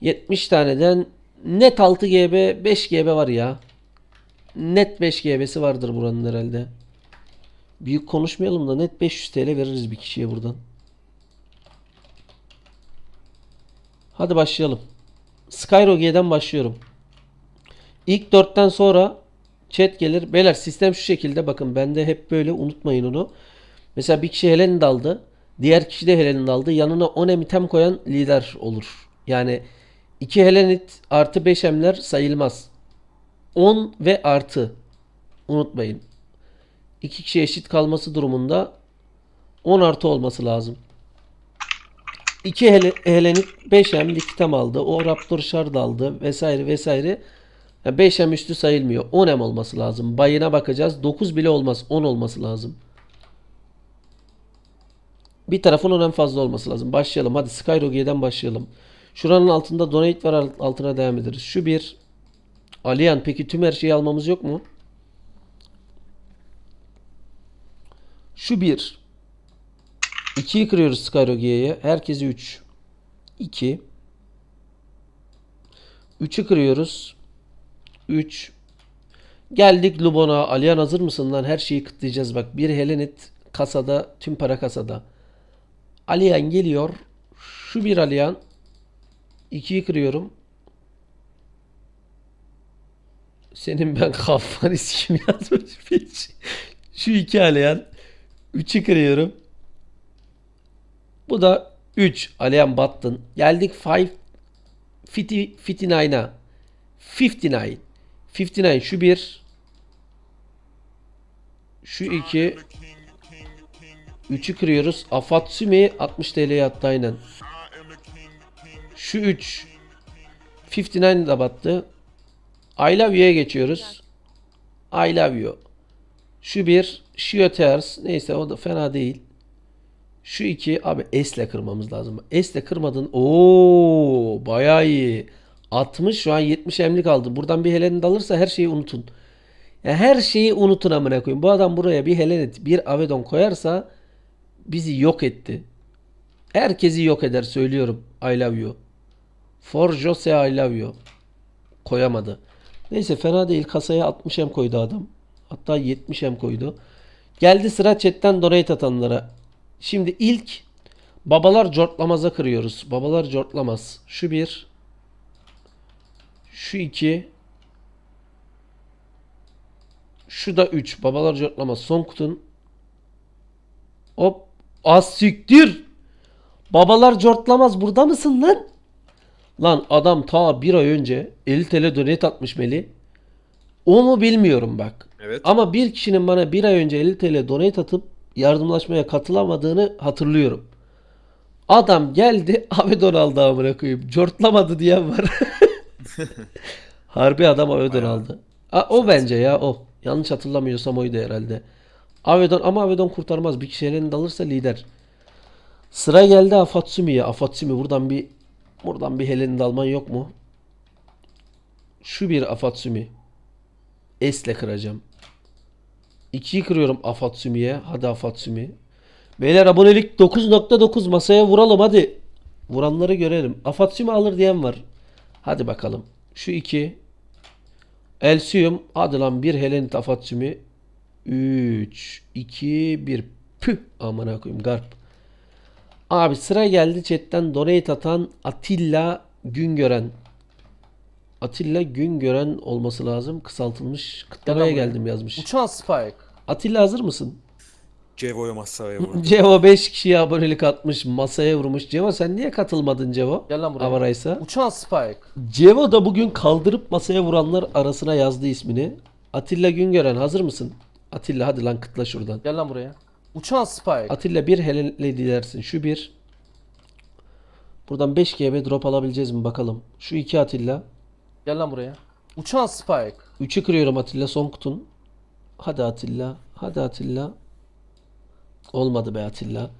70 taneden net 6 GB 5 GB var ya. Net 5 GB'si vardır buranın herhalde. Büyük konuşmayalım da net 500 TL veririz bir kişiye buradan. Hadi başlayalım. Skyroge'den başlıyorum. İlk 4'ten sonra chat gelir. Beyler sistem şu şekilde bakın bende hep böyle unutmayın onu. Mesela bir kişi Helen'i de aldı. Diğer kişi de Helen'i de aldı. Yanına 10 emitem koyan lider olur. Yani 2 Helenit artı 5 emler sayılmaz. 10 ve artı. Unutmayın. İki kişi eşit kalması durumunda 10 artı olması lazım. 2 hele, Helenit 5 em likitem aldı. O Raptor Shard aldı vesaire vesaire. 5 em üstü sayılmıyor. 10 em olması lazım. Bayına bakacağız. 9 bile olmaz. 10 olması lazım. Bir tarafın en fazla olması lazım. Başlayalım. Hadi Skyroge'den başlayalım. Şuranın altında donate var alt- altına devam ederiz. Şu bir. Aliyan peki tüm her şeyi almamız yok mu? Şu bir. 2'yi kırıyoruz Skyroge'ye. Herkese 3. 2. 3'ü kırıyoruz. 3. Geldik Lubon'a. Aliyan hazır mısın lan? Her şeyi kıtlayacağız bak. Bir Helenit kasada. Tüm para kasada. Aliyan geliyor. Şu bir Aliyan. 2'yi kırıyorum. Senin ben kafanı kim yazmış hiç. Şu iki Aliyan. 3'ü kırıyorum. Bu da 3. Aliyan battın. Geldik 5 50 59'a. 59. 59 şu bir. Şu iki. 3'ü kırıyoruz. Afatsumi 60 TL'ye attı aynen. Şu 3. 59 da battı. I love you'ya geçiyoruz. I love you. Şu bir. Shio Tears. Neyse o da fena değil. Şu iki. Abi S ile kırmamız lazım. S ile kırmadın. Oo, bayağı iyi. 60 şu an 70 emlik aldı. Buradan bir Helen de alırsa her şeyi unutun. Ya her şeyi unutun amına koyayım. Bu adam buraya bir Helenet, bir Avedon koyarsa bizi yok etti. Herkesi yok eder söylüyorum. I love you. For Jose I love you. Koyamadı. Neyse fena değil. Kasaya 60 em koydu adam. Hatta 70 em koydu. Geldi sıra chatten donate atanlara. Şimdi ilk babalar cortlamaz'a kırıyoruz. Babalar cortlamaz. Şu bir. Şu iki. Şu da 3. Babalar cortlamaz. Son kutun. Hop. Az siktir. Babalar cortlamaz. Burada mısın lan? Lan adam ta bir ay önce 50 TL donate atmış Meli. O mu bilmiyorum bak. Evet. Ama bir kişinin bana bir ay önce 50 TL donate atıp yardımlaşmaya katılamadığını hatırlıyorum. Adam geldi Avedon aldı amına koyayım. Cortlamadı diyen var. Harbi adam Avedon Bayağı aldı. A, o bence ya o. Yanlış hatırlamıyorsam oydu herhalde. Avedon ama Avedon kurtarmaz. Bir kişi elini alırsa lider. Sıra geldi Afatsumi'ye. Afatsumi buradan bir buradan bir Helen'i de alman yok mu? Şu bir Afatsumi. S ile kıracağım. 2'yi kırıyorum Afatsumi'ye. Hadi Afatsumi. Beyler abonelik 9.9 masaya vuralım hadi. Vuranları görelim. Afatsumi alır diyen var. Hadi bakalım. Şu 2. Elsium. Hadi lan bir Helenit Afatsumi. 3, 2, 1. Püh. Amına koyayım garp. Abi sıra geldi chatten donate atan Atilla Güngören. Atilla Güngören olması lazım. Kısaltılmış. Kıtlamaya geldim yazmış. Uçan Spike. Atilla hazır mısın? Cevo'ya masaya vurdu. Cevo 5 kişiye abonelik atmış. Masaya vurmuş. Cevo sen niye katılmadın Cevo? Gel lan buraya. Avaraysa. Uçan Spike. Cevo da bugün kaldırıp masaya vuranlar arasına yazdı ismini. Atilla Güngören hazır mısın? Atilla hadi lan kıtla şuradan. Gel lan buraya. Uçan Spike. Atilla bir helal dilersin. Şu bir. Buradan 5 GB drop alabileceğiz mi bakalım. Şu iki Atilla. Gel lan buraya. Uçan Spike. 3'ü kırıyorum Atilla son kutun. Hadi Atilla. Hadi Atilla. Olmadı be Atilla.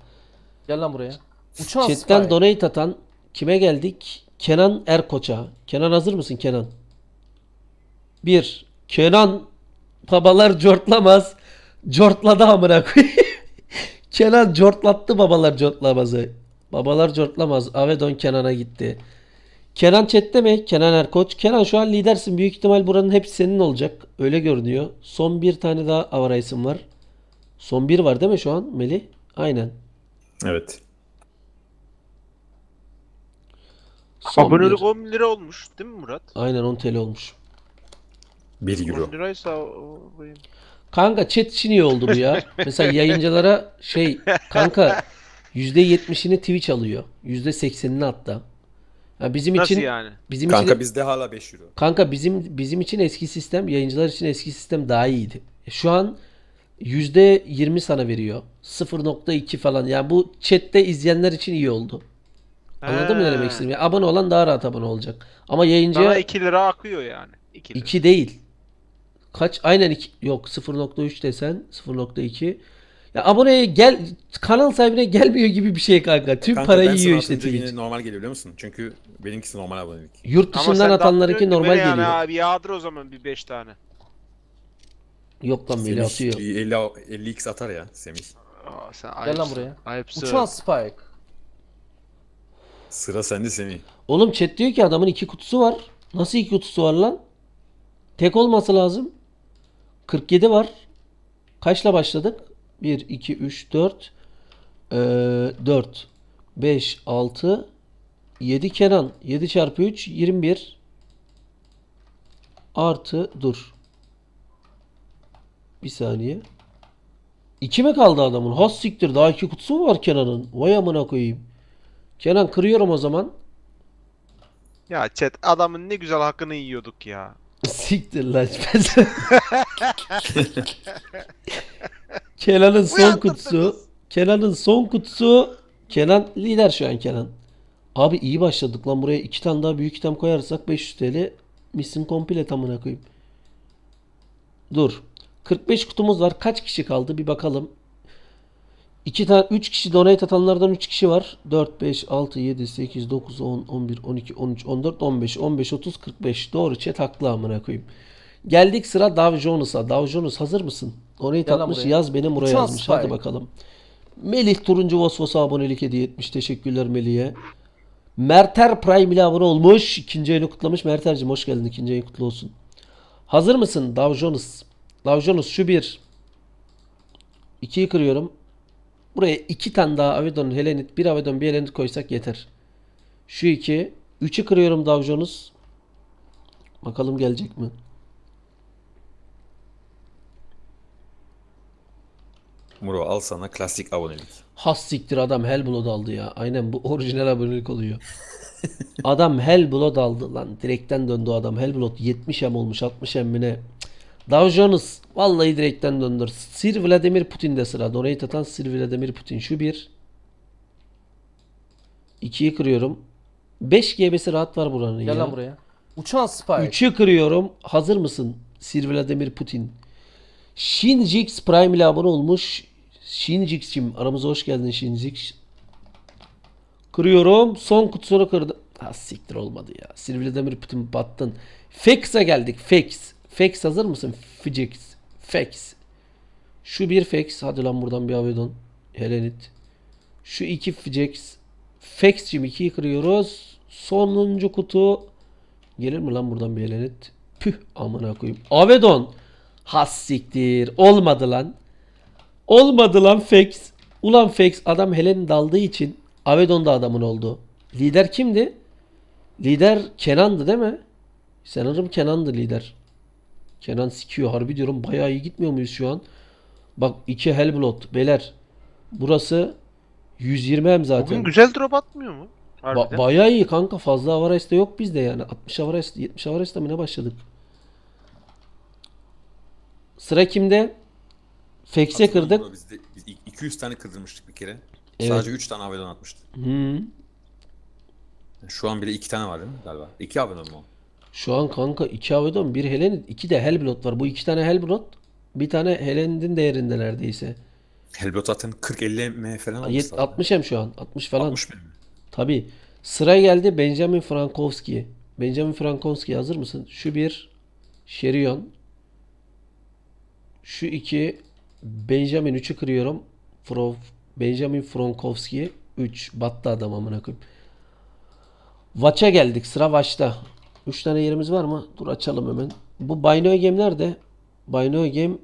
Gel lan buraya. Uçan Chatten Spike. donate atan kime geldik? Kenan Erkoç'a. Kenan hazır mısın Kenan? 1. Kenan babalar cortlamaz. Cortladı amına koyayım. Kenan cortlattı babalar cortlamazı. Babalar cortlamaz. Avedon Kenan'a gitti. Kenan chatte mi? Kenan Erkoç. Kenan şu an lidersin. Büyük ihtimal buranın hepsi senin olacak. Öyle görünüyor. Son bir tane daha Avara isim var. Son bir var değil mi şu an Melih? Aynen. Evet. Son Abonelik bir. 10 lira olmuş değil mi Murat? Aynen 10 TL olmuş. 1 euro. 10 liraysa o- koyayım. Kanka chat için iyi oldu bu ya. Mesela yayıncılara şey kanka %70'ini Twitch alıyor. %80'ini hatta. Ya bizim Nasıl için yani? bizim Kanka için bizde hala 5 euro. kanka bizim bizim için eski sistem, yayıncılar için eski sistem daha iyiydi. E, Şu an %20 sana veriyor. 0.2 falan. Yani bu chatte izleyenler için iyi oldu. Anladın mı ne demek istediğimi? Yani abone olan daha rahat abone olacak. Ama yayıncıya Sana 2 lira akıyor yani. 2 lira. 2 değil. Kaç? Aynen 2. Yok 0.3 desen 0.2. Ya aboneye gel kanal sahibine gelmiyor gibi bir şey kanka. Tüm Kanka parayı ben sana yiyor işte atınca Twitch. yine normal geliyor biliyor musun? Çünkü benimkisi normal abonelik. Yurt Ama dışından sen de atanlarınki normal beni yani geliyor. abi yağdır o zaman bir 5 tane. Yok lan Semih atıyor. 50, 50x atar ya Semih. Aa, sen Gel lan ayıpsın. buraya. Ayıpsın. Uçan Spike. Sıra sende Semih. Oğlum chat diyor ki adamın iki kutusu var. Nasıl iki kutusu var lan? Tek olması lazım. 47 var. Kaçla başladık? 1, 2, 3, 4. Ee, 4. 5, 6. 7 Kenan. 7 çarpı 3, 21. Artı dur. Bir saniye. 2 mi kaldı adamın? Has siktir. Daha iki kutusu mu var Kenan'ın? Vay amına koyayım. Kenan kırıyorum o zaman. Ya chat adamın ne güzel hakkını yiyorduk ya. Siktir lan. Kenan'ın son kutusu. Kenan'ın son kutusu. Kenan lider şu an Kenan. Abi iyi başladık lan buraya iki tane daha büyük item koyarsak 500 TL misin komple tamına koyayım. Dur. 45 kutumuz var. Kaç kişi kaldı bir bakalım. 2 tane 3 kişi donate atanlardan 3 kişi var. 4 5 6 7 8 9 10 11 12 13 14 15 15 30 45. Doğru chat haklı amına koyayım. Geldik sıra Dow Jones'a. Dow Jones hazır mısın? Gel atmış buraya. yaz benim buraya Uçan yazmış. Hadi Spike. bakalım. Melih Turuncu Vosvos'a abonelik hediye etmiş. Teşekkürler Melih'e. Merter Prime ile abone olmuş. İkinci ayını kutlamış. Merter'cim hoş geldin. İkinci ayın kutlu olsun. Hazır mısın Dow Jones? Dow Jones şu bir. İkiyi kırıyorum. Buraya iki tane daha Avedon Helenit, bir Avedon bir Helenit koysak yeter. Şu iki. Üçü kırıyorum Dow Jones. Bakalım gelecek mi? Muro al sana klasik abonelik. Has siktir adam Hellblood aldı ya. Aynen bu orijinal abonelik oluyor. adam Hellblood aldı lan. Direkten döndü adam. Hellblood 70 em olmuş 60 em mi ne? Dow Jones vallahi direkten döndür. Sir Vladimir Putin de sıra. Donate atan Sir Vladimir Putin. Şu bir. İkiyi kırıyorum. 5 GB'si rahat var buranın Gel ya. lan buraya. Uçan Spike. Üçü kırıyorum. Hazır mısın? Sir Vladimir Putin. Shinjix Prime ile abone olmuş. Shinjix'cim aramıza hoş geldin Shinjix. Kırıyorum. Son kutusunu kırdım. Ha siktir olmadı ya. Sir Vladimir Putin battın. Fex'e geldik. Fex. Fex hazır mısın? Fijix. Fex. Şu bir Fex. Hadi lan buradan bir Avedon. Helenit. Şu iki Fijix. Fex'cim ikiyi kırıyoruz. Sonuncu kutu. Gelir mi lan buradan bir Helenit? Püh amına koyayım. Avedon. Has siktir. Olmadı lan. Olmadı lan Fex. Ulan Fex adam Helen daldığı için Avedon da adamın oldu. Lider kimdi? Lider Kenan'dı değil mi? Sanırım Kenan'dı lider. Kenan sikiyor harbi diyorum. Bayağı iyi gitmiyor muyuz şu an? Bak iki Hellblood. Beyler. Burası 120 hem zaten. Bugün güzel drop atmıyor mu? Ba- Harbiden. bayağı iyi kanka. Fazla Avarays da yok bizde yani. 60 Avarays, 70 Avarays'ta mı ne başladık? Sıra kimde? Fex'e kırdık. Muro, Bizde biz 200 tane kırdırmıştık bir kere. Evet. Sadece 3 tane Avedon atmıştı. Hı. Şu an bile 2 tane var değil mi galiba? 2 Avedon mu? Şu an kanka 2 Avedon, 1 Helenit, 2 de Hellblood var. Bu iki tane Hellblood, bir tane Helenit'in değerinde neredeyse. Hellblot zaten 40-50 M falan olmuş Yet- zaten. 60 hem şu an. 60 falan. 60 mi? Tabii. Sıra geldi Benjamin Frankowski. Benjamin Frankowski hazır mısın? Şu bir Şerion. Şu iki Benjamin 3'ü kırıyorum. Fro Benjamin Frankowski 3 battı adam amına koyayım. Watch'a geldik. Sıra Watch'ta. 3 tane yerimiz var mı? Dur açalım hemen. Bu Bino Game nerede? Bino Game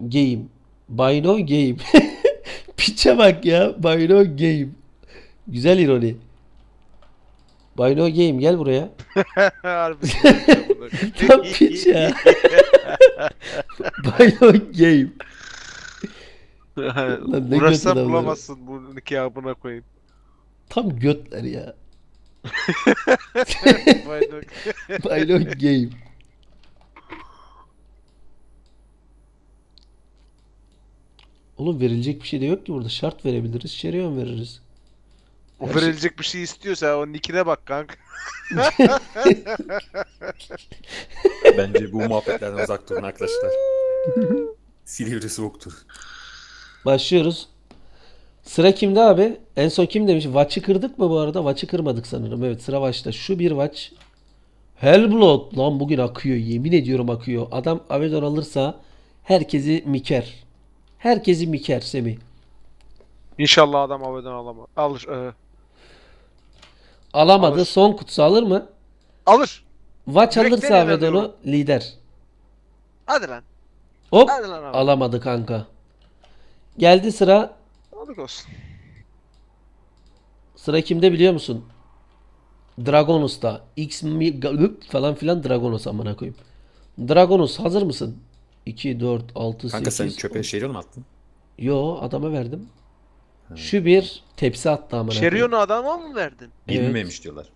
Game. Bino Game. Piçe bak ya. Bino Game. Güzel ironi. Bino Game gel buraya. Harbi. Tam piç ya. Bino Game. Lan ne Uğraşsan götün bulamazsın bu nikahına koyayım. Tam götler ya. Be. Bino Game. Oğlum verilecek bir şey de yok ki burada. Şart verebiliriz. Şerion veririz. O Her şey- verilecek bir şey istiyorsa o nickine bak kanka. Bence bu muhabbetlerden uzak durun arkadaşlar. Silivri soğuktur. Başlıyoruz. Sıra kimde abi? En son kim demiş? Watch'ı kırdık mı bu arada? Watch'ı kırmadık sanırım. Evet sıra Watch'ta. Şu bir Watch. Hellblood. Lan bugün akıyor. Yemin ediyorum akıyor. Adam Avedon alırsa herkesi miker. Herkesi miker Semih. İnşallah adam avadan alamaz. Alır. e, Alamadı. Alır. Son kutusu alır mı? alır. Watch Yürekten alırsa inanıyorum. lider. Hadi lan. Hop. Hadi lan abi. Alamadı kanka. Geldi sıra. Aldık olsun. Sıra kimde biliyor musun? Dragonus'ta. X mi falan filan Dragonus amına koyayım. Dragonus hazır mısın? 2 4 6 Kanka 8 sen çöpe şerion mu attın? Yo adama verdim. Şu bir tepsi attı amına koyayım. Şerion'u adama mı verdin? Evet. Bilmemiş diyorlar.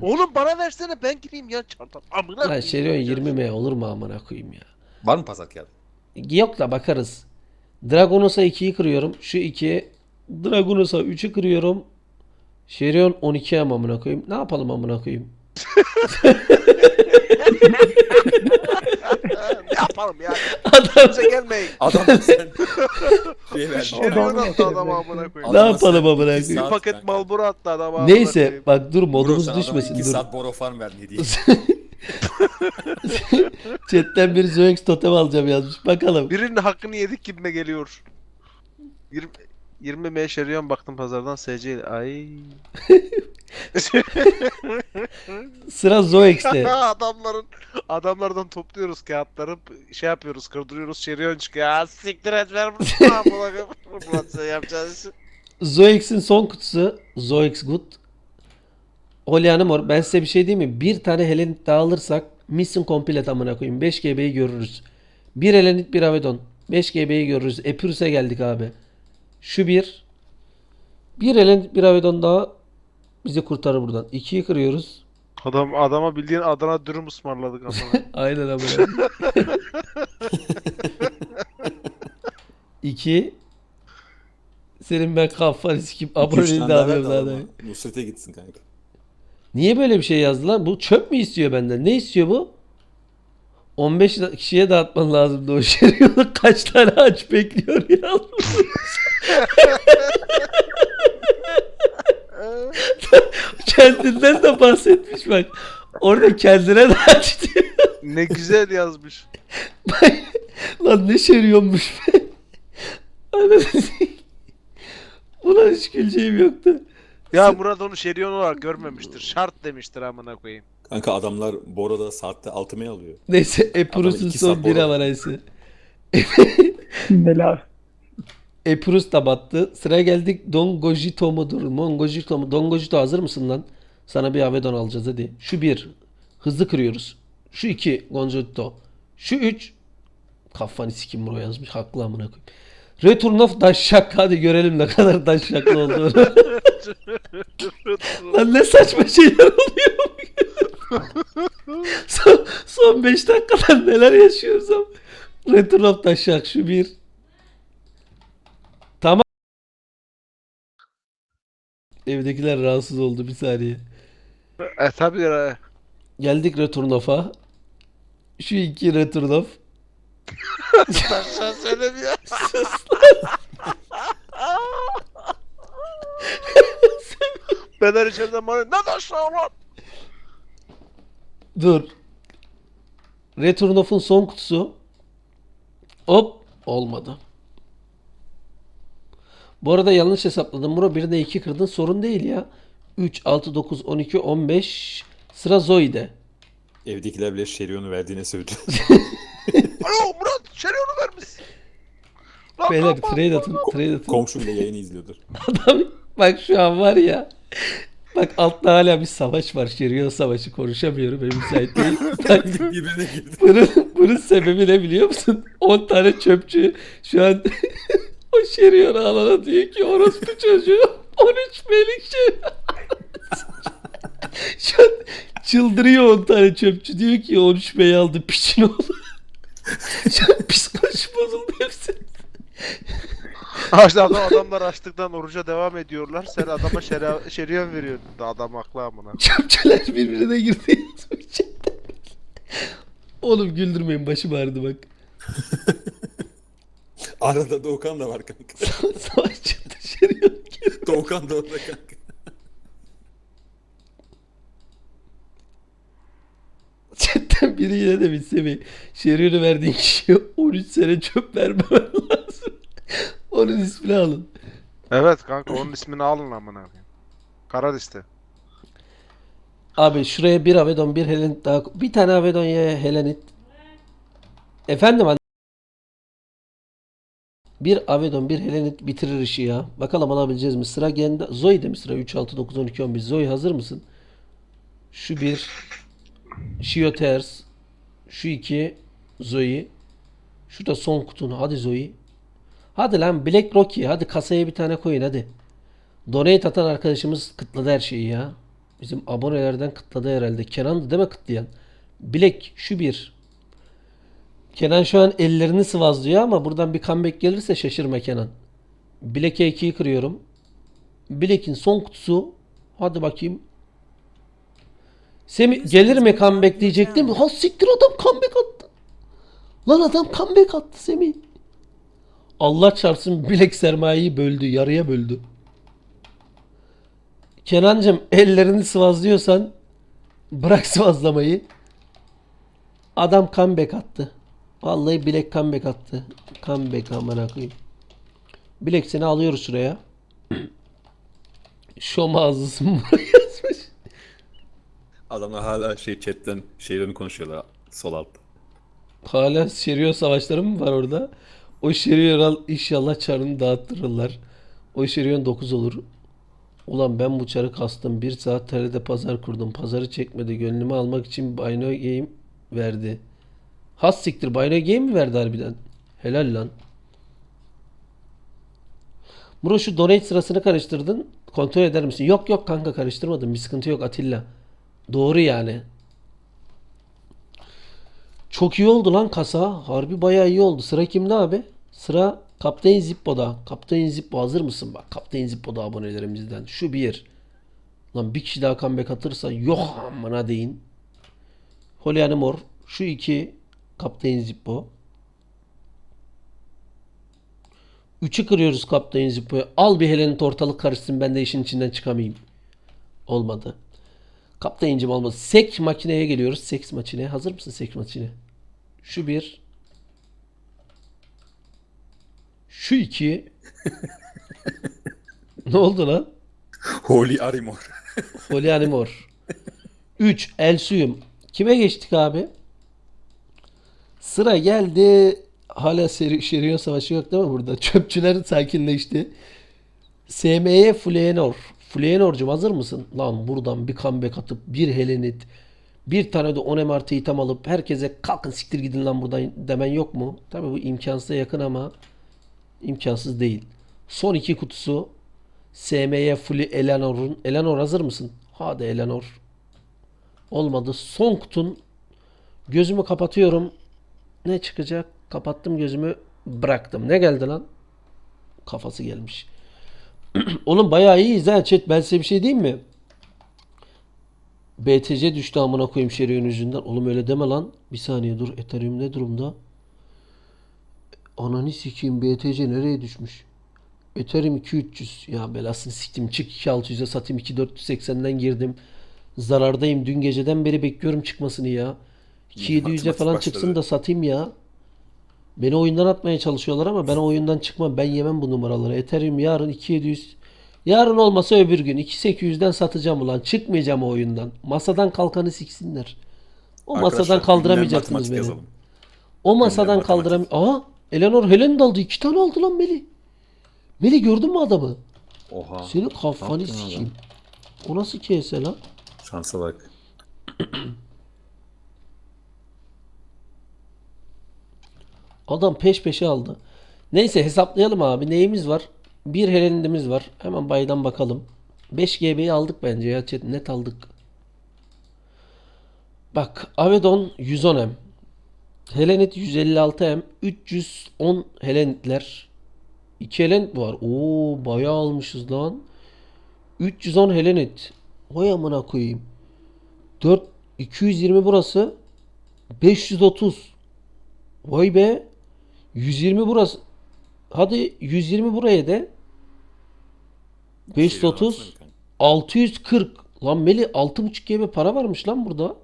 Oğlum bana versene ben gireyim ya çarptan. Amına Lan koyayım. Şerion 20 m olur mu amına koyayım ya. Var mı pasak ya? Yok da bakarız. Dragonus'a 2'yi kırıyorum. Şu 2 Dragonus'a 3'ü kırıyorum. Şerion 12 am amına koyayım. Ne yapalım amına koyayım? ne yapalım ya? Adam Bize gelmeyin. Adam sen şey verdin. Şerion attı adama amına koyayım. Ne Adama yapalım amına koyayım? Bir saat paket. Marlboro attı adama amına Neyse koyayım. bak dur Bro, modumuz sen adama düşmesin iki dur. saat borofarm verdin hediye. Chatten bir Zoex totem alacağım yazmış. Bakalım. Birinin hakkını yedik gibime geliyor. 20 20 M Şerion baktım pazardan SC ile. Ay. Sıra Zoex'te. Adamların adamlardan topluyoruz kağıtları şey yapıyoruz kırdırıyoruz Şerion çıkıyor. Ya siktir et ver bunu. Zoex'in son kutusu. Zoex Good. Mor. Ben size bir şey diyeyim mi? Bir tane Helenit daha alırsak Mission Complete amına koyayım. 5 GB'yi görürüz. Bir Helenit bir Avedon. 5 GB'yi görürüz. Epirus'e geldik abi. Şu bir. Bir Helenit bir Avedon daha bizi kurtarır buradan. 2'yi kırıyoruz. Adam adama bildiğin Adana dürüm ısmarladık amına. Aynen amına. 2 senin ben kafanı sikip aboneliğini de alıyorum zaten. adama. Nusret'e gitsin kanka. Niye böyle bir şey yazdılar? Bu çöp mü istiyor benden? Ne istiyor bu? 15 da- kişiye dağıtman lazımdı o şeriyonu. Kaç tane aç bekliyor ya? Kendinden de bahsetmiş bak. Orada kendine de aç diyor. ne güzel yazmış. Lan ne şeriyonmuş be. Ulan hiç güleceğim yoktu. Ya Murat onu Şerion olarak görmemiştir. Şart demiştir amına koyayım. Kanka adamlar Boro'da saatte 6 M alıyor. Neyse Epirus'un iki son saat bir boru. avaraysı. Bela. Epirus da battı. Sıra geldik Dongojito mudur? Mongojito mu? Dongojito hazır mısın lan? Sana bir Avedon alacağız hadi. Şu bir. Hızlı kırıyoruz. Şu iki. Gonjito. Şu üç. Kafanı sikim bro yazmış. Haklı amına koyayım. Return of Daşşak. Hadi görelim ne kadar daşşaklı olduğunu. Lan ne saçma şeyler oluyor. son, son 5 dakikada neler yaşıyoruz ama. Return of Daşşak şu bir. Tamam. Evdekiler rahatsız oldu bir saniye. e tabi ya. Geldik Return of'a. Şu iki Return of. Sen söylemiyor. ben her içeriden bana ne taşlar lan? Dur. Return of'un son kutusu. Hop. Olmadı. Bu arada yanlış hesapladım. Bura birine iki kırdın. Sorun değil ya. 3, 6, 9, 12, 15. Sıra Zoe'de. Evdekiler bile Şerion'u verdiğine sövdü. Alo Murat Şerion'u vermiş. Lan Beyler lan, trade atın, trade atın. Komşum bile yayını izliyordur. Adam bak şu an var ya. Bak altta hala bir savaş var. Şerion savaşı konuşamıyorum. Benim müsait değil. Bak, bunun, bunun sebebi ne biliyor musun? 10 tane çöpçü şu an o Şerion'u alana diyor ki orospu çocuğu 13 melik şey. şu an çıldırıyor 10 tane çöpçü diyor ki 13 bey aldı piçin oğlu. psikoloji bozuldu hepsi. Açtı adam, adamlar açlıktan oruca devam ediyorlar. Sen adama şere, şeriyon veriyorsun. Da adam haklı amına. Çöpçüler birbirine girdi. Oğlum güldürmeyin başım ağrıdı bak. Arada Doğukan da var kanka. Savaş çıktı Şerion girdi. Doğukan da orada kanka. Chatten biri yine de bilse mi? Şerion'u verdiğin kişiye 13 sene çöp vermemen lazım. Onun ismini alın. Evet kanka onun ismini alın amına. koyayım. Kara liste. Abi şuraya bir Avedon bir Helenit daha bir tane Avedon ya Helenit. Efendim anne. Bir Avedon bir Helenit bitirir işi ya. Bakalım alabileceğiz mi? Sıra geldi. Zoe'de mi sıra? 3, 6, 9, 12, 11. Zoe hazır mısın? Şu bir. Shio ters. Şu iki. Zoe. Şu da son kutun. Hadi Zoe. Hadi lan Black Rocky. Hadi kasaya bir tane koyun hadi. Donate atan arkadaşımız kıtladı her şeyi ya. Bizim abonelerden kıtladı herhalde. Kenan'dı değil mi kıtlayan? Bilek şu bir. Kenan şu an ellerini sıvazlıyor ama buradan bir comeback gelirse şaşırma Kenan. Bilek'e 2'yi kırıyorum. Bilek'in son kutusu. Hadi bakayım. Semi gelir mi comeback diyecektim. Ha siktir adam comeback attı. Lan adam comeback attı Semih. Allah çarpsın bilek sermayeyi böldü. Yarıya böldü. Kenancım ellerini sıvazlıyorsan bırak sıvazlamayı. Adam comeback attı. Vallahi bilek comeback attı. Comeback amına koyayım. Bilek seni alıyoruz şuraya. Şom ağzısın buraya yazmış. Adamlar hala şey chatten Şerion'u konuşuyorlar sol altta. Hala Şeriyo savaşları mı var orada? O Şeriyo inşallah çarını dağıttırırlar. O Şeriyon 9 olur. Ulan ben bu çarı kastım. Bir saat TR'de pazar kurdum. Pazarı çekmedi. Gönlümü almak için Bino Game verdi. Has siktir. Bino Game mi verdi harbiden? Helal lan. Muro şu donate sırasını karıştırdın. Kontrol eder misin? Yok yok kanka karıştırmadım. Bir sıkıntı yok Atilla. Doğru yani. Çok iyi oldu lan kasa. Harbi bayağı iyi oldu. Sıra kimde abi? Sıra Kaptan Zippo'da. Kaptan Zippo hazır mısın? Bak Kaptan Zippo'da abonelerimizden. Şu bir. Lan bir kişi daha comeback atırsa yok amına deyin. Holy Animor. Şu iki. Kaptan Zippo. Üçü kırıyoruz Kaptan Zippo'yu. Al bir Helenit ortalık karışsın ben de işin içinden çıkamayayım. Olmadı. Kaptancım olmadı. Sek makineye geliyoruz. Seks makine. Hazır mısın seks makine? Şu bir. Şu iki. ne oldu lan? Holy Arimor. Holy Animor. 3. Elsuyum. Kime geçtik abi? Sıra geldi. Hala seri, Şerion Savaşı yok değil mi burada? Çöpçüler sakinleşti. SM'ye Fluenor. Fluenor'cum hazır mısın? Lan buradan bir comeback atıp bir Helenit bir tane de 10 MRT item alıp herkese kalkın siktir gidin lan buradan demen yok mu? Tabii bu imkansıza yakın ama imkansız değil. Son iki kutusu SM'ye Fully Eleanor'un. Eleanor hazır mısın? Hadi Eleanor. Olmadı. Son kutun. Gözümü kapatıyorum. Ne çıkacak? Kapattım gözümü. Bıraktım. Ne geldi lan? Kafası gelmiş. Oğlum bayağı iyiyiz ha chat. Ben size bir şey diyeyim mi? BTC düştü amına koyayım Şerion yüzünden. Oğlum öyle deme lan. Bir saniye dur. Ethereum ne durumda? Ananı sikeyim BTC nereye düşmüş? Ethereum 2300. Ya belasını siktim. Çık 2600'e satayım. 2480'den girdim. Zarardayım. Dün geceden beri bekliyorum çıkmasını ya. 2700'e Matematik falan başladı. çıksın da satayım ya. Beni oyundan atmaya çalışıyorlar ama ben oyundan çıkmam. Ben yemem bu numaraları. Ethereum yarın 2700 Yarın olmasa öbür gün 2800'den satacağım ulan. Çıkmayacağım o oyundan. Masadan kalkanı siksinler. O masadan Arkadaşlar, kaldıramayacaksınız ünlem beni. yazalım. O masadan kaldıram... Aa! Eleanor Helen de aldı. İki tane aldı lan Meli. Meli gördün mü adamı? Oha. Senin kafanı sikeyim. O nasıl kese lan? Şansa bak. Adam peş peşe aldı. Neyse hesaplayalım abi. Neyimiz var? Bir Helen'imiz var. Hemen baydan bakalım. 5 GB'yi aldık bence ya. Net aldık. Bak Avedon 110M. Helenit 156M. 310 Helenitler. 2 Helenit var. Oo bayağı almışız lan. 310 Helenit. Vay amına koyayım. 4 220 burası. 530. Vay be. 120 burası. Hadi 120 buraya de. 530. 640. Lan Meli 6.5 GB para varmış lan burada.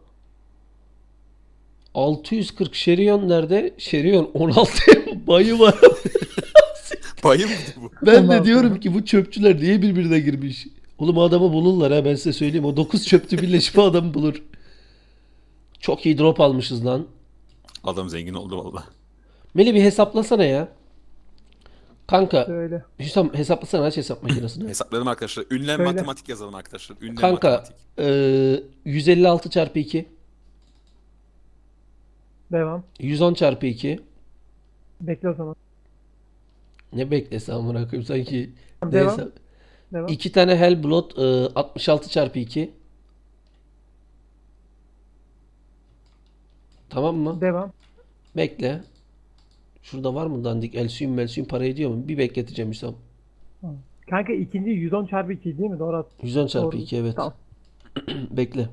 640 Şerion nerede? Şerion 16 bayı var. Bayım mı bu? Ben de diyorum ki bu çöpçüler niye birbirine girmiş? Oğlum adamı bulurlar ha ben size söyleyeyim. O 9 çöpçü birleşip adamı bulur. Çok iyi drop almışız lan. Adam zengin oldu valla. Meli bir hesaplasana ya. Kanka Öyle. Hüsam hesaplasana aç hesap makinesini. Hesaplayalım arkadaşlar. Ünlem Söyle. matematik yazalım arkadaşlar. Ünlem Kanka matematik. eee 156 çarpı 2 Devam. 110 çarpı 2 Bekle o zaman. ne beklese amına koyayım sanki Tamam, neyse. Devam. Devam. 2 tane Hellblood eee, 66 çarpı 2 Tamam mı? Devam. Bekle. Şurada var mı dandik Elsium Melsium para ediyor mu? Bir bekleteceğim Hüsam. Kanka ikinci 110 çarpı 2 değil mi? Doğru at. 110 çarpı Doğru. 2 evet. Tamam. Bekle.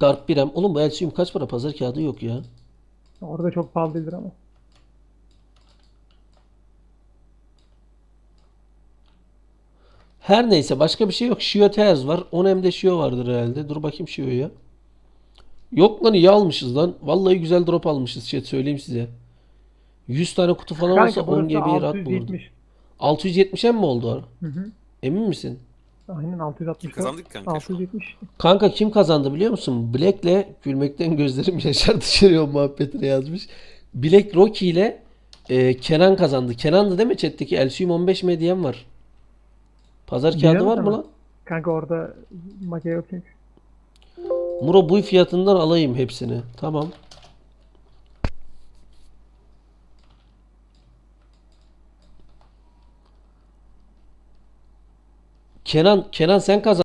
Darp 1M. Oğlum bu Elsium kaç para? Pazar kağıdı yok ya. Orada çok pahalı değildir ama. Her neyse başka bir şey yok. Shio Tears var. 10M'de Shio vardır herhalde. Dur bakayım Shio'ya. Yok lan iyi almışız lan. Vallahi güzel drop almışız chat söyleyeyim size. 100 tane kutu falan olsa Kanka 10 burası GB'yi rahat bulurdu. 670. 670'e mi oldu? Hı hı. Emin misin? Aynen 660. Kazandık kanka. 670. Kanka kim kazandı biliyor musun? Black'le gülmekten gözlerim yaşar dışarı o muhabbetine yazmış. Black Rocky ile e, Kenan kazandı. Kenan'dı değil mi chat'teki? Elsium 15 mi var. Pazar kağıdı Bilemedim var mı lan? Kanka orada makine yok çünkü. Muro bu fiyatından alayım hepsini. Tamam. Kenan, Kenan sen kazan.